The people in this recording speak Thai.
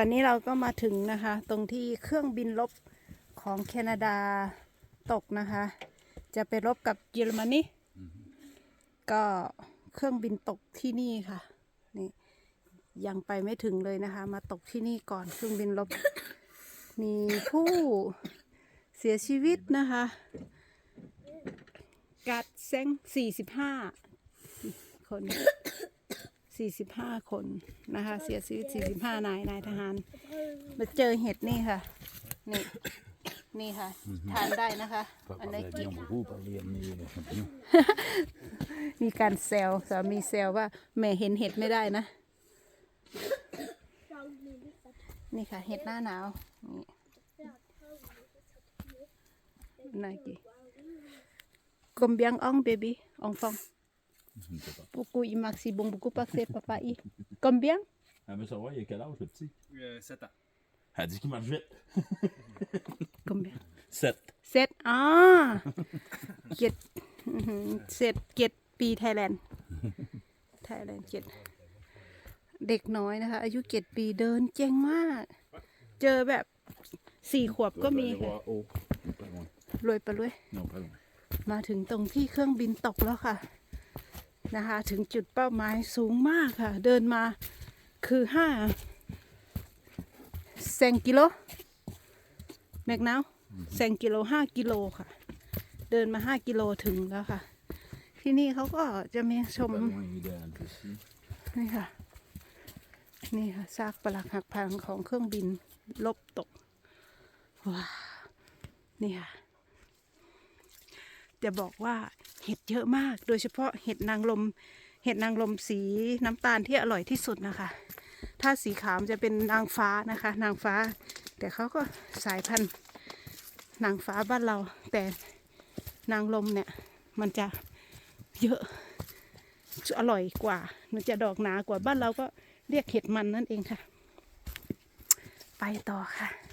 ตอนนี้เราก็มาถึงนะคะ ตรงที่เครื่องบินลบของแคนาดาตกนะคะ จะไปรบกับเยอรมนีก็เครื่องบินตกที่นี่ค่ะนี่ยังไปไม่ถึงเลยนะคะ มาตกที่นี่ก่อนเครื่องบินลบ มีผู้เสียชีวิตนะคะ กัดเซ้งสี่สิบห้าคน 45 คนนะคะ เสียชีวิต 45 นาย นายทหาร มาเจอเห็ดนี่ค่ะ นี่ นี่ค่ะ ทานได้นะคะ อันนี้กิน beaucoup parler mais champignons. มีการแซวสามีแซวว่าแม่เห็นเห็ดไม่ได้นะ นี่ค่ะ เห็ดหน้าหนาว นี่นายกี่กมเบียงอ่องเบบี้อ่องฟอง Je ne sais pas. Buku i maxi bon buku pas c'est papa i. Combien? Elle veut savoir, il y a quel âge le petit Euh, 7 ans. Elle dit qu'il marche vite. Combien? 7. เซตอ่าเจ็ดอื้อหือเสร็จเจ็ดปีไทยแลนด์ไทยแลนด์เจ็ดเด็กน้อยนะคะ อายุเจ็ดปีเดินเจ๋งมาก เจอแบบสี่ขวบก็มี aller ค่ะ voir haut. Pas loin. รวยไปรวย Non, pas loin. มาถึงตรงที่เครื่องบินตกแล้วค่ะ นะคะ ถึงจุดเป้าหมายสูงมากค่ะ เดินมาคือห้าแซงกิโลแมกนาวแซงกิโลห้ากิโลค่ะ เดินมาห้ากิโลถึงแล้วค่ะ ที่นี่เขาก็จะมีชมนี่ค่ะ นี่ค่ะซากปรักหักพังของเครื่องบินลบตกว้านี่ค่ะ จะบอกว่าเห็ดเยอะมาก โดยเฉพาะเห็ดนางลม เห็ดนางลมสีน้ำตาลที่อร่อยที่สุดนะคะ ถ้าสีขาวมันจะเป็นนางฟ้านะคะ นางฟ้า แต่เขาก็สายพันธุ์นางฟ้าบ้านเรา แต่นางลมเนี่ยมันจะเยอะอร่อยกว่า มันจะดอกหนากว่าบ้านเราก็เรียกเห็ดมันนั่นเองค่ะ ไปต่อค่ะ